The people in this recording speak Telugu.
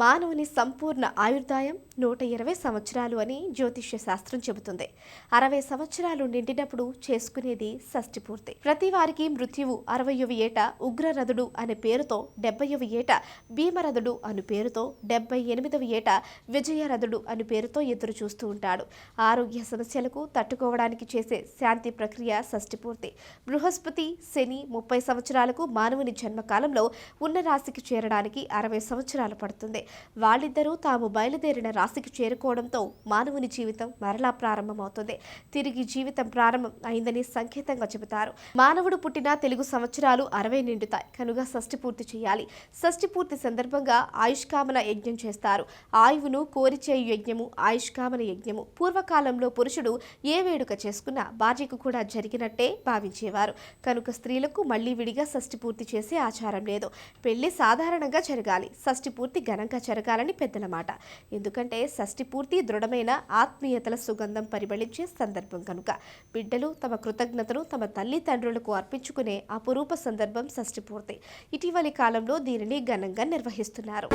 మానవుని సంపూర్ణ ఆయుర్దాయం నూట ఇరవై సంవత్సరాలు అని జ్యోతిష్య శాస్త్రం చెబుతుంది. అరవై సంవత్సరాలు నిండినప్పుడు చేసుకునేది షష్ఠి పూర్తి. ప్రతి వారికి మృత్యువు అరవయవ ఏట ఉగ్రరథుడు అనే పేరుతో డెబ్బైవ ఏట భీమరథుడు అను పేరుతో డెబ్బై ఎనిమిదవ ఏట విజయరథుడు అను పేరుతో ఎదురు చూస్తూ ఉంటాడు. ఆరోగ్య సమస్యలకు తట్టుకోవడానికి చేసే శాంతి ప్రక్రియ షష్ఠి పూర్తి. బృహస్పతి శని ముప్పై సంవత్సరాలకు మానవుని జన్మకాలంలో ఉన్న రాశికి చేరడానికి అరవై సంవత్సరాలు పడుతుంది. వాళ్ళిద్దరూ తాము బయలుదేరిన రాశికి చేరుకోవడంతో మానవుని జీవితం మరలా ప్రారంభమవుతుంది. తిరిగి జీవితం ప్రారంభం అయిందని సంకేతంగా చెబుతారు. మానవుడు పుట్టిన తెలుగు సంవత్సరాలు అరవై నిండుతాయి. కనుక షష్ఠి పూర్తి చేయాలి. షష్ఠి పూర్తి సందర్భంగా ఆయుష్కామన యజ్ఞం చేస్తారు. ఆయువును కోరిచే యజ్ఞము ఆయుష్కామన యజ్ఞము. పూర్వకాలంలో పురుషుడు ఏ వేడుక చేసుకున్నా భార్యకు కూడా జరిగినట్టే భావించేవారు. కనుక స్త్రీలకు మళ్ళీ విడిగా షష్ఠి పూర్తి చేసే ఆచారం లేదు. పెళ్ళి సాధారణంగా జరగాలి. షష్ఠి పూర్తి ఘనంగా జరగాలని పెద్దల మాట ఎందుకంటే షష్ఠి పూర్తి దృఢమైన ఆత్మీయతల సుగంధం పరిమళించే సందర్భం కనుక. బిడ్డలు తమ కృతజ్ఞతను తమ తల్లిదండ్రులకు అర్పించుకునే అపురూప సందర్భం షష్ఠి పూర్తి. ఇటీవలి కాలంలో దీనిని ఘనంగా నిర్వహిస్తున్నారు.